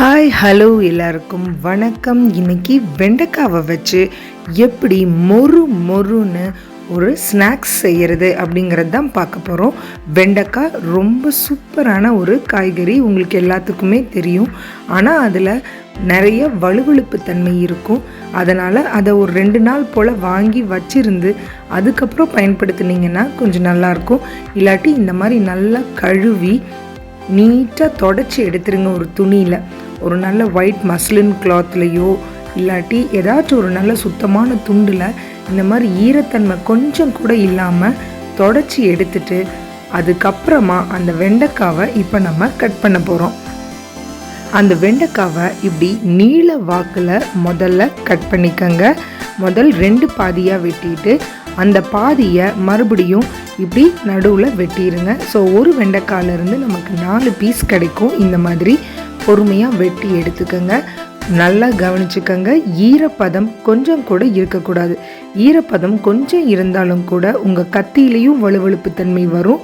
Hi hello எல்லாருக்கும். வணக்கம். இன்னைக்கு வெண்டைக்காவை வச்சு எப்படி மொறு மொறுன்னு ஒரு ஸ்நாக்ஸ் செய்கிறது அப்படிங்கிறது தான் பார்க்க போகிறோம் வெண்டைக்காய் ரொம்ப சூப்பரான ஒரு காய்கறி. உங்களுக்கு எல்லாத்துக்குமே தெரியும். ஆனால் அதில் நிறைய வலுவழுப்பு தன்மை இருக்கும். அதனால் அதை ஒரு ரெண்டு நாள் போல் வாங்கி வச்சிருந்து அதுக்கப்புறம் பயன்படுத்துனீங்கன்னா கொஞ்சம் நல்லாயிருக்கும் இல்லாட்டி இந்த மாதிரி நல்லா கழுவி நீட்டாக தொடச்சி எடுத்துருங்க ஒரு துணியில். ஒரு நல்ல ஒயிட் மஸ்லின் கிளாத்லேயோ இல்லாட்டி ஏதாச்சும் ஒரு நல்ல சுத்தமான துண்டில் இந்த மாதிரி ஈரத்தன்மை கொஞ்சம் கூட இல்லாமல் தொடச்சி எடுத்துட்டு அதுக்கப்புறமா அந்த வெண்டைக்காவை இப்போ நம்ம கட் பண்ண போகிறோம் அந்த வெண்டைக்காவை இப்படி நீல வாக்கில் முதல்ல கட் பண்ணிக்கங்க. முதல் ரெண்டு பாதியாக வெட்டிட்டு அந்த பாதியை மறுபடியும் இப்படி நடுவில் வெட்டிடுங்க ஸோ ஒரு வெண்டைக்காயிலிருந்து நமக்கு நாலு பீஸ் கிடைக்கும். இந்த மாதிரி பொறுமையாக வெட்டி எடுத்துக்கோங்க. நல்லா கவனிச்சுக்கோங்க. ஈரப்பதம் கொஞ்சம் கூட இருக்கக்கூடாது. ஈரப்பதம் கொஞ்சம் இருந்தாலும் கூட உங்கள் கத்தியிலையும் வலுவழுப்பு தன்மை வரும்.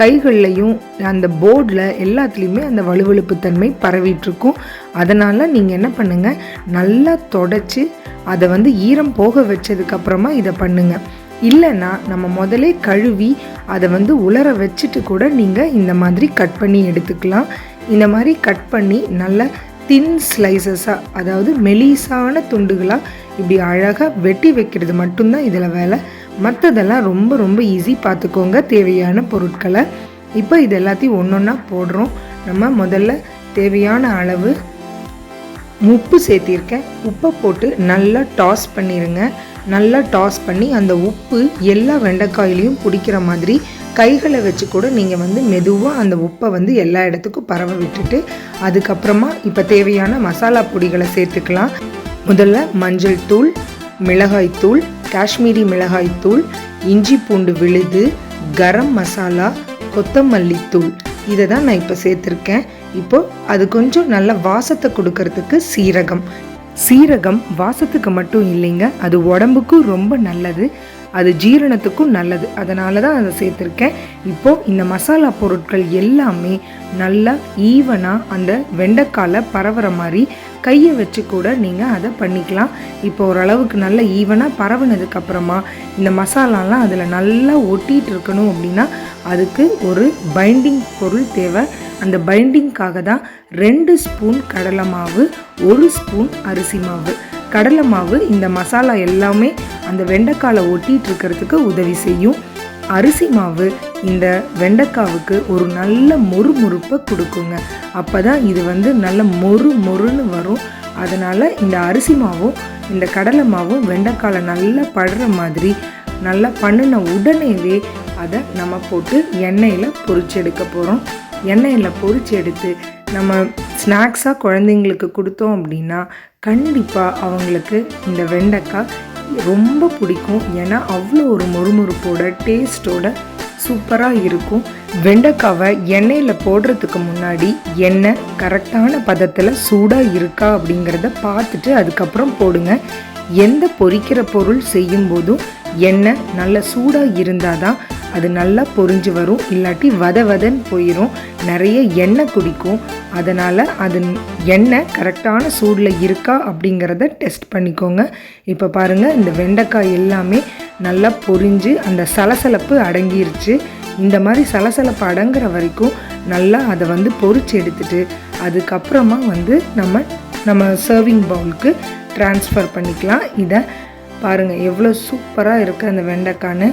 கைகள்லையும் அந்த போர்டில் எல்லாத்துலேயுமே அந்த வலுவழுப்பு தன்மை பரவிட்டுருக்கும். அதனால் நீங்கள் என்ன பண்ணுங்கள் நல்லா தொடச்சி அதை வந்து ஈரம் போக வச்சதுக்கப்புறமா இதை பண்ணுங்கள் இல்லைன்னா நம்ம முதலே கழுவி அதை வந்து உலர வச்சுட்டு கூட நீங்கள் இந்த மாதிரி கட் பண்ணி எடுத்துக்கலாம். இந்த மாதிரி கட் பண்ணி நல்ல தின் ஸ்லைசஸாக அதாவது மெலிசான துண்டுகளாக இப்படி அழகாக வெட்டி வைக்கிறது மட்டும்தான் இதில் வேலை. மற்றதெல்லாம் ரொம்ப ரொம்ப ஈஸி பார்த்துக்கோங்க தேவையான பொருட்களை. இப்போ இது எல்லாத்தையும் ஒன்று ஒன்றா போடுறோம். நம்ம முதல்ல தேவையான அளவு உப்பு சேர்த்திருக்கேன். உப்பை போட்டு நல்லா டாஸ் பண்ணிடுங்க நல்லா டாஸ் பண்ணி அந்த உப்பு எல்லா வெண்டைக்காயிலையும் பிடிக்கிற மாதிரி கைகளை வச்சு கூட நீங்கள் வந்து மெதுவாக அந்த உப்பை வந்து எல்லா இடத்துக்கும் பரவ விட்டுட்டு அதுக்கப்புறமா இப்போ தேவையான மசாலா பொடிகளை சேர்த்துக்கலாம். முதல்ல மஞ்சள் தூள் மிளகாய் தூள் காஷ்மீரி மிளகாய் தூள் இஞ்சி பூண்டு விழுது கரம் மசாலா கொத்தமல்லி தூள். இதை தான் நான் இப்போ சேர்த்துருக்கேன். இப்போ அது கொஞ்சம் நல்ல வாசத்தை கொடுக்கறதுக்கு சீரகம். சீரகம் வாசத்துக்கு மட்டும் இல்லைங்க அது உடம்புக்கும் ரொம்ப நல்லது. அது ஜீரணத்துக்கும் நல்லது. அதனால தான் அதை சேர்த்துருக்கேன். இப்போது இந்த மசாலா பொருட்கள் எல்லாமே நல்லா ஈவனாக அந்த வெண்டைக்காலை பரவுற மாதிரி கையை வச்சு கூட நீங்கள் அதை பண்ணிக்கலாம். இப்போ ஓரளவுக்கு நல்ல ஈவனாக பரவுனதுக்கப்புறமா இந்த மசாலாலாம் அதில் நல்லா ஒட்டிகிட்டு இருக்கணும் அப்படின்னா அதுக்கு ஒரு பைண்டிங் பொருள் தேவை. அந்த பைண்டிங்காக தான் ரெண்டு ஸ்பூன் கடலை மாவு ஒரு ஸ்பூன் அரிசி மாவு. கடலை மாவு இந்த மசாலா எல்லாமே அந்த வெண்டைக்காலை ஒட்டிகிட்டு இருக்கிறதுக்கு உதவி செய்யும். அரிசி மாவு இந்த வெண்டைக்காவுக்கு ஒரு நல்ல மொறு முறுப்பை கொடுக்குங்க. அப்போ தான் இது வந்து நல்ல மொறு மொறுன்னு வரும். அதனால் இந்த அரிசி மாவும் இந்த கடலை மாவும் வெண்டைக்காலை நல்லா படுற மாதிரி நல்லா பண்ணின உடனேவே அதை நம்ம போட்டு எண்ணெயில் பொறிச்செடுக்க எடுக்க போகிறோம் எண்ணெயில் பொறிச்செடுத்து எடுத்து நம்ம ஸ்நாக்ஸாக குழந்தைங்களுக்கு கொடுத்தோம் அப்படின்னா கண்டிப்பாக அவங்களுக்கு இந்த வெண்டைக்காய் ரொம்ப பிடிக்கும். ஏன்னா அவ்வளோ ஒரு மொறுமொறுப்போட டேஸ்ட்டோட சூப்பராக இருக்கும். வெண்டைக்காவை எண்ணெயில் போடுறதுக்கு முன்னாடி எண்ணெய் கரெக்டான பதத்தில் சூடாக இருக்கா அப்படிங்கிறத பார்த்துட்டு அதுக்கப்புறம் போடுங்க. எந்த பொரிக்கிற பொருள் செய்யும் போதும் எண்ணெய் நல்ல சூடாக இருந்தால் தான் அது நல்லா பொரிஞ்சு வரும். இல்லாட்டி வத வதன்னு போயிடும் நிறைய எண்ணெய் குடிக்கும். அதனால் அது எண்ணெய் கரெக்டான சூடில் இருக்கா அப்படிங்கிறத டெஸ்ட் பண்ணிக்கோங்க. இப்போ பாருங்கள் இந்த வெண்டைக்காய் எல்லாமே நல்லா பொரிஞ்சு அந்த சலசலப்பு அடங்கிருச்சு. இந்த மாதிரி சலசலப்பு அடங்குற வரைக்கும் நல்லா அதை வந்து பொறிச்சு எடுத்துட்டு அதுக்கப்புறமா வந்து நம்ம நம்ம சர்விங் பவுலுக்கு ட்ரான்ஸ்ஃபர் பண்ணிக்கலாம். இதை பாருங்கள் எவ்வளோ சூப்பராக இருக்குது அந்த வெண்டைக்கான்னு.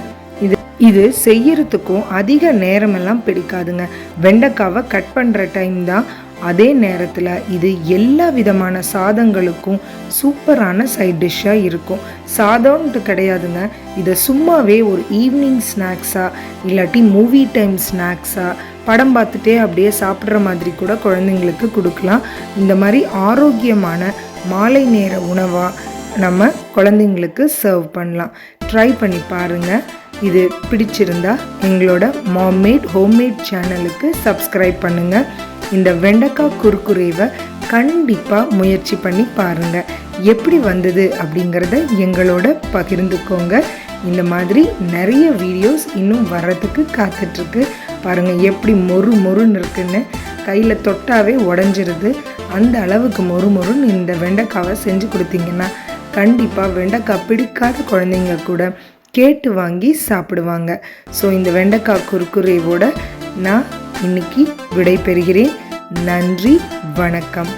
இது செய்யறதுக்கும் அதிக நேரமெல்லாம் பிடிக்காதுங்க. வெண்டைக்காவை கட் பண்ணுற டைம் தான். அதே நேரத்தில் இது எல்லா விதமான சாதங்களுக்கும் சூப்பரான சைட் டிஷ்ஷாக இருக்கும். சாதம்ன்ட்டு கிடையாதுங்க. இதை சும்மாவே ஒரு ஈவினிங் ஸ்நாக்ஸாக இல்லாட்டி மூவி டைம் ஸ்நாக்ஸாக படம் பார்த்துட்டே அப்படியே சாப்பிட்ற மாதிரி கூட குழந்தைங்களுக்கு கொடுக்கலாம். இந்த மாதிரி ஆரோக்கியமான மாலை நேர உணவாக நம்ம குழந்தைங்களுக்கு சர்வ் பண்ணலாம். ட்ரை பண்ணி பாருங்கள் இது பிடிச்சிருந்தா எங்களோட மாமேட் ஹோம்மேட் சேனலுக்கு சப்ஸ்கிரைப் பண்ணுங்கள் இந்த வெண்டைக்காய் குறுக்குறைவை கண்டிப்பாக முயற்சி பண்ணி பாருங்கள் எப்படி வந்தது அப்படிங்கிறத எங்களோட பகிர்ந்துக்கோங்க. இந்த மாதிரி நிறைய வீடியோஸ் இன்னும் வர்றதுக்கு காத்துட்ருக்கு. பாருங்கள் எப்படி மொறு மொறுன்னு இருக்குன்னு. கையில் தொட்டாவே உடஞ்சிருது. அந்த அளவுக்கு மொறு மொறுன்னு இந்த வெண்டைக்காவை செஞ்சு கொடுத்தீங்கன்னா கண்டிப்பாக வெண்டைக்காய் பிடிக்காத குழந்தைங்க கூட கேட்டு வாங்கி சாப்பிடுவாங்க. ஸோ இந்த வெண்டைக்காய் குறுக்குறைவோட நான் இன்னைக்கு விடை பெறுகிறேன் நன்றி வணக்கம்.